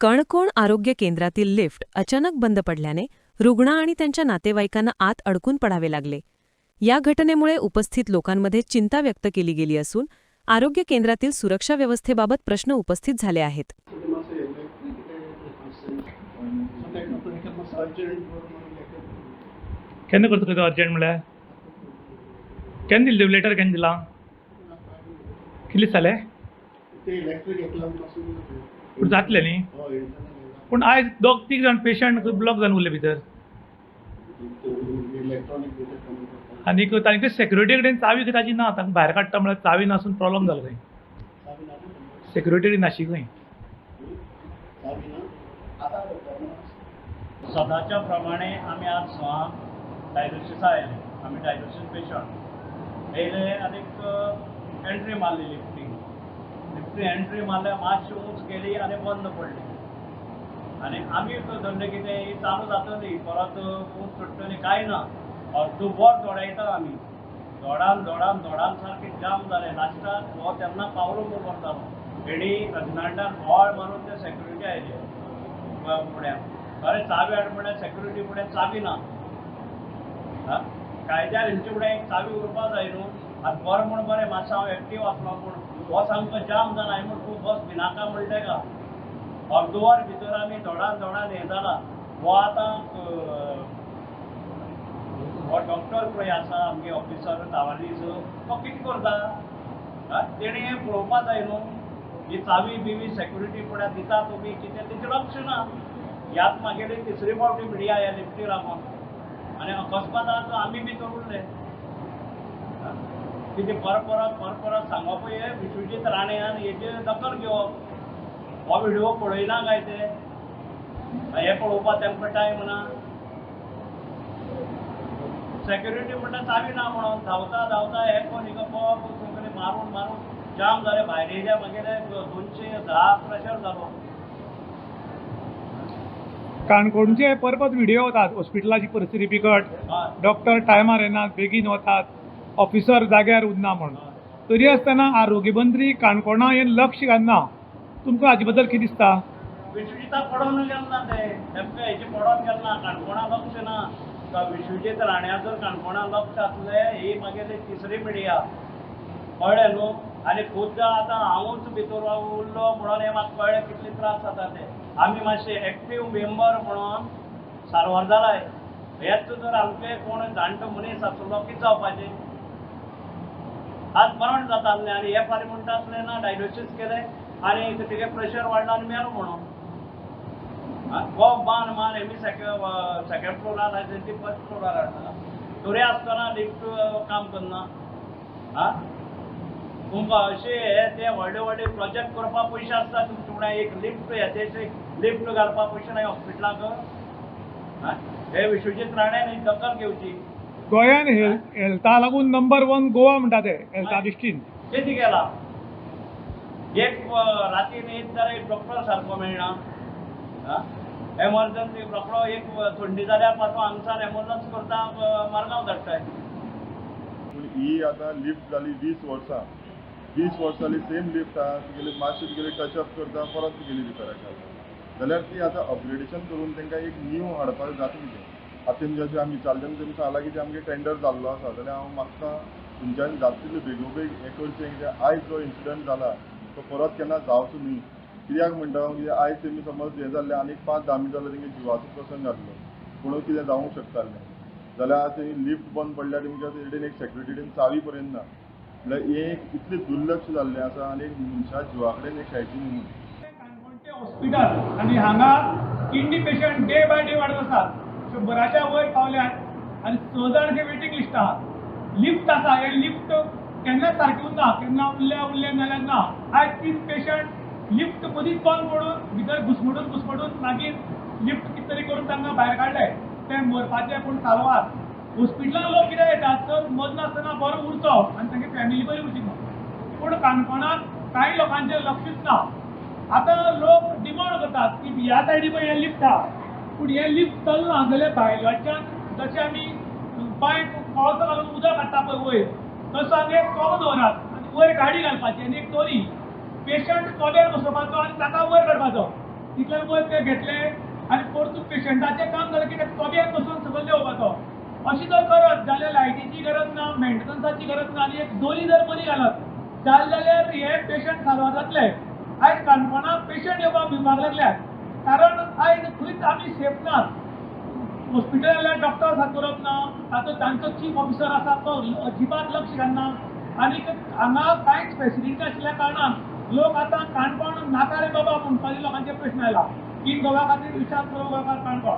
कणकोण आरोग्य केंद्रातील लिफ्ट अचानक बंद पडल्याने रुग्ण आणि त्यांच्या नातेवाईकांना आत अडकून पडावे लागले. या घटनेमुळे उपस्थित लोकांमध्ये चिंता व्यक्त केली गेली असून आरोग्य केंद्रातील सुरक्षा व्यवस्थेबाबत प्रश्न उपस्थित झाले आहेत. केन्ना करता तुका अर्जंट म्हळ्यार केन्ना लेटर केन्ना दिलां? कितले दीस जाले पूण जातलें न्ही पूण आयज दोग तीग जाण पेशंट ब्लॉक जावन उरले भितर. आनीक तांकां सेक्युरिटी कडेन चावी खंय ताची ना तांकां भायर काडटा म्हळ्यार चावी नासून प्रॉब्लम जालो खंय चावी कडेन ना? सेक्युरिटी नाशी खंय सदाच्या प्रमाणे आमी आज सहा डायलिसिसा आयले आमी डायलिसीस पेशंट येयले आनीक एंट्री मारलेली. लिफ्टींग एंट्री मारल्या मातशी उंच गेली आनी बंद पडली. आनी आमी धरलें कितें ही चालू जातली परत उंच सुट्टली काय ना अर्दवर दोडायता आमी दोडान दोडान दोडान सारकें जाम जालें लास्टाक हो तेन्ना पावलो बरोबर जालो हेणी रजनांडान हॉळ मारून ते सेक्युरिटी आयले फुड्यान अरे चावी हाड म्हळ्यार सेक्युरिटी फुडें चावी ना. हा? कायद्यार हेंचे फुडें एक चावी उरपा जाय न्हू आतां बरो म्हूण बरें मातसो हांव एक्टीव आसलो पूण हो सामको जाम जाला हांवें म्हण तूं बस भिनाका म्हणलें का? अर्दवर भितर आमी धोडान धोडान हें जाला हो आतां हो डॉक्टर पळय आसा आमगे ऑफिसर तावालीस तो कितें करता? तेणी हें पळोवपा जाय न्हू ही चावी बिवी सेक्युरिटी फुडें दिता तुमी कितें तेचें लक्ष ना. ह्यात मागेली तिसरी फावटी मिडिया ह्या लिफ्टी लागून आनी अकस्मात आज आमी भितर उरले हा? कितें पर परत परत सांगप हे विश्वजीत राण्यान हेची दखल घेवप हो व्हिडिओ पळयना काय ते? हे पळोवपा तेंका टायम ना. सेक्युरिटी म्हणटा चावी ना म्हणून. धांवता धांवता हे कोण हिका पळप सगळे मारून मारून जाम जाले भायर येयल्या मागीर दोनशे धा प्रेशर जालो काणकोणचे परपत व्हिडिओ वतात हॉस्पिटलाची परिस्थिती बिकट. डॉक्टर टायमार येनात बेगीन वतात ऑफिसर जाग्यार उरना म्हणून. तरी आसतना आरोग्य मंत्री काणकोणा हें लक्ष घालना तुमकां हाजे बद्दल कितें दिसता? विश्वजिता पडोवन गेलना ते. नेमके पडोन गेलना काणकोणा लक्ष ना. विश्वजीत राण्याचो काणकोणा लक्ष आसलें ही मागीर तिसरी मिडिया कळ्ळें न्हू आनी खुद्द आतां हांवूच भितर उरलो म्हणून हे म्हाका कळ्ळें कितले त्रास जाता ते. आमी मातशे एक्टीव मेंबर म्हणून सारवार जालाय हेच जर आमचे कोण जाणटो मनीस आसलो कितें जावपाचें आज मरण जाता आसलें आनी हे फाल्यां म्हणटा आसलें ना डायग्नोसीस केलें आनी तेगे प्रेशर वाडला आनी मेलो म्हणून. हो? मान मान एमी सेकंड सेकंड फ्लोरार आसा ती फर्स्ट फ्लोरार हाडटा तोरी आसतना लिफ्ट काम करना आं तुमकां अशें हे ते व्हडले व्हडले प्रोजेक्ट करपा पयशे आसता तुमचे फुडें एक लिफ्ट येते लिफ्ट घालपा पयशे ना हॉस्पिटलाक हा? हे विश्वजीत राणेन ही दखल घेवची गोंयान हेल्थ लागून नंबर वन गोवा म्हणटा ते हेल्था दृश्टीन किती गेला? एक रातीन एक जाल्यार एक डॉक्टर सारको मेळना एमर्जन्सी रोखडो एक थंडी जाल्यारपासून हांगसान एम्बुलन्स करता मारगांव धाडटाय पूण ही आतां लिफ्ट जाली वीस वर्सां वीस वर्सांनी सेम लिफ्ट आहा तुगेली मातशें तुगेली टचअप करता परत तुगेली रिपेराक घालता जाल्यार ती आतां अपग्रेडेशन करून तांकां एक न्यू हाडपाक जाता कितें आतां जशें आमी चालजन तुमी सांगला की आमगे टेंडर जाल्लो आसा जाल्यार हांव मागता तुमच्यान जातले बेगोबेग हें करचें कित्याक आयज जो इन्सिडंट जाला तो परत केन्ना जावचो न्ही. कित्याक म्हणटा हांव म्हणजे कित्याक आयज तेमी समज हें जाल्लें आनीक पांच धा मिनटां जाल्यार तेंगे जिवाचो प्रसंग जातलो पुणून कितें जावंक शकतालें जाल्यार थंय लिफ्ट बंद पडल्यार तेंच्या कडेन एक सेक्युरिटीन चावी पर्यंत ना एक इतले दुर्लक्ष जाल्लें आसा आनी एक मनशा जिवा कडेन एक खेळची काणकोणचें हॉस्पिटल आनी हांगा kidney patient day by day वाडत आसात शंबराच्या वयर पावल्यात आनी स जाणचे वेटींग लिस्ट आहा लिफ्ट आसा हे लिफ्ट केन्ना सारकें उरना केन्ना उरले उरले नाल्यार ना आयज तीन पेशंट लिफ्ट मदींच बंद पडून भितर घुसमटून घुसमटून मागीर लिफ्ट कितें तरी करून तांकां भायर काडले ते मरपाचे पूण सालवार हॉस्पिटलांत लोक कितें येतात तर मरनासतना बरो उरचो आनी तांगे फॅमिली बरी उरची न्हू पूण काणकोणांत कांय लोकांचेर लक्षच ना आतां लोक डिमांड करतात की ह्या सायडी पळय हें लिफ्ट आहा पूण हें लिफ्ट चलना जाल्यार भायल्याच्यान जशें आमी बांयक कोळसो घालून उदक काडटा पळय वयर तसो हांगा एक कोबो दवरात आनी वयर गाडी घालपाची आनी एक दोरी. पेशंट कोब्यार बसोवपाचो आनी ताका वयर काडपाचो तितल्यान वयर ते घेतले आनी परतून पेशंटाचें काम जालें की ते कोब्यार बसून सकयल देंवपाचो अशी जर करत जाल्यार लायटीची गरज ना मेंटेनन्साची गरज ना आनी एक दोरी जर बरी घालत जाल जाल्यार हे पेशंट सारवा जातले आयज काणकोणा पेशंट येवपाक भिवपाक लागल्यात कारण आयज खंयच आमी सेफ नात हॉस्पिटलांतल्या डॉक्टर करप ना तातूंत तांचो चीफ ऑफिसर आसा तो अजिबात लक्ष घालना आनीक हांगा कांयच फेसिलिटी आशिल्ल्या कारणान लोक आतां काणकोण नाका रे बाबा म्हणपाचे म्हणजे लोकांचे प्रश्न आयला की गोवा खातीर विचार करूं गोवा काणकोण